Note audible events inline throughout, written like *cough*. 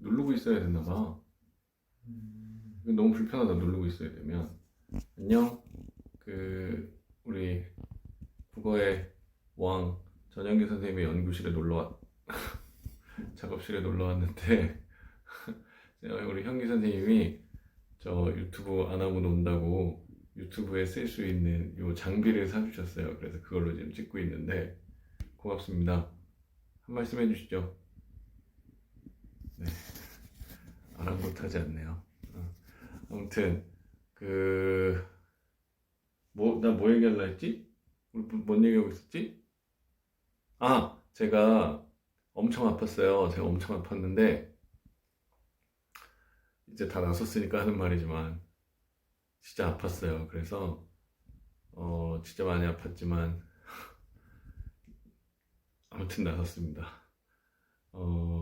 누르고 있어야 되나 봐. 음, 너무 불편하다 누르고 있어야 되면 안녕 그 우리 국어의 왕 전영기 선생님의 연구실에 놀러 왔 *laughs* 작업실에 놀러 왔는데 *laughs* 우리 현기 선생님이 저 유튜브 안 하고 논다고 유튜브에 쓸 수 있는 요 장비를 사주셨어요. 그래서 그걸로 지금 찍고 있는데 고맙습니다. 한 말씀 해주시죠. 네, 아랑곳하지 않네요. 어. 아무튼 그 뭐 나뭐 얘기할라 했지? 우리 뭐- 뭔 얘기하고 있었지? 아 제가 엄청 아팠어요. 제가 엄청 아팠는데 이제 다 나섰으니까 하는 말이지만 진짜 아팠어요. 그래서 어 진짜 많이 아팠지만 *laughs* 아무튼 나섰습니다. 어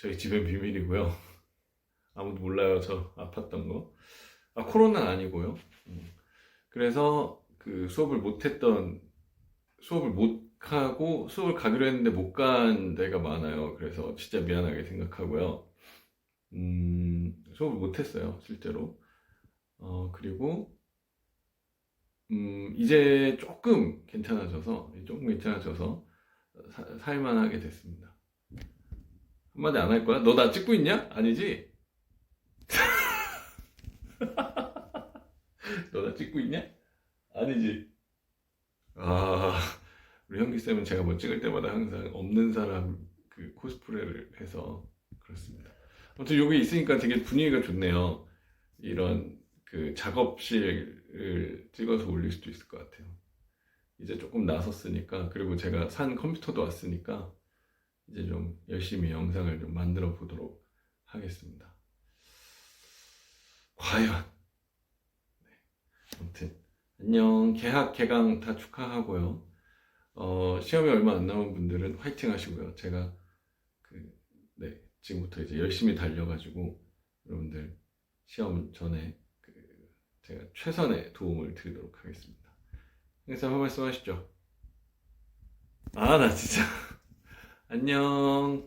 저희 집엔 비밀이고요. *laughs* 아무도 몰라요. 저 아팠던 거. 아, 코로나는 아니고요. 음. 그래서 그 수업을 못했던, 수업을 못 하고 수업을 가기로 했는데 못 간 데가 많아요. 그래서 진짜 미안하게 생각하고요. 음, 수업을 못했어요. 실제로. 어, 그리고, 음, 이제 조금 괜찮아져서, 조금 괜찮아져서 사- 살만하게 됐습니다. 한마디 안 할 거야? 너 나 찍고 있냐? 아니지? *laughs* 너 나 찍고 있냐? 아니지. 아, 우리 현기쌤은 제가 뭐 찍을 때마다 항상 없는 사람 그 코스프레를 해서 그렇습니다. 아무튼 여기 있으니까 되게 분위기가 좋네요. 이런 그 작업실을 찍어서 올릴 수도 있을 것 같아요. 이제 조금 나섰으니까, 그리고 제가 산 컴퓨터도 왔으니까, 이제 좀 열심히 영상을 좀 만들어 보도록 하겠습니다. 과연. 네. 아무튼, 안녕. 개학, 개강 다 축하하고요. 어, 시험이 얼마 안 남은 분들은 화이팅 하시고요. 제가 그, 네, 지금부터 이제 열심히 달려가지고 여러분들 시험 전에 그, 제가 최선의 도움을 드리도록 하겠습니다. 항상 한 말씀 하시죠. 아, 나 진짜. 안녕.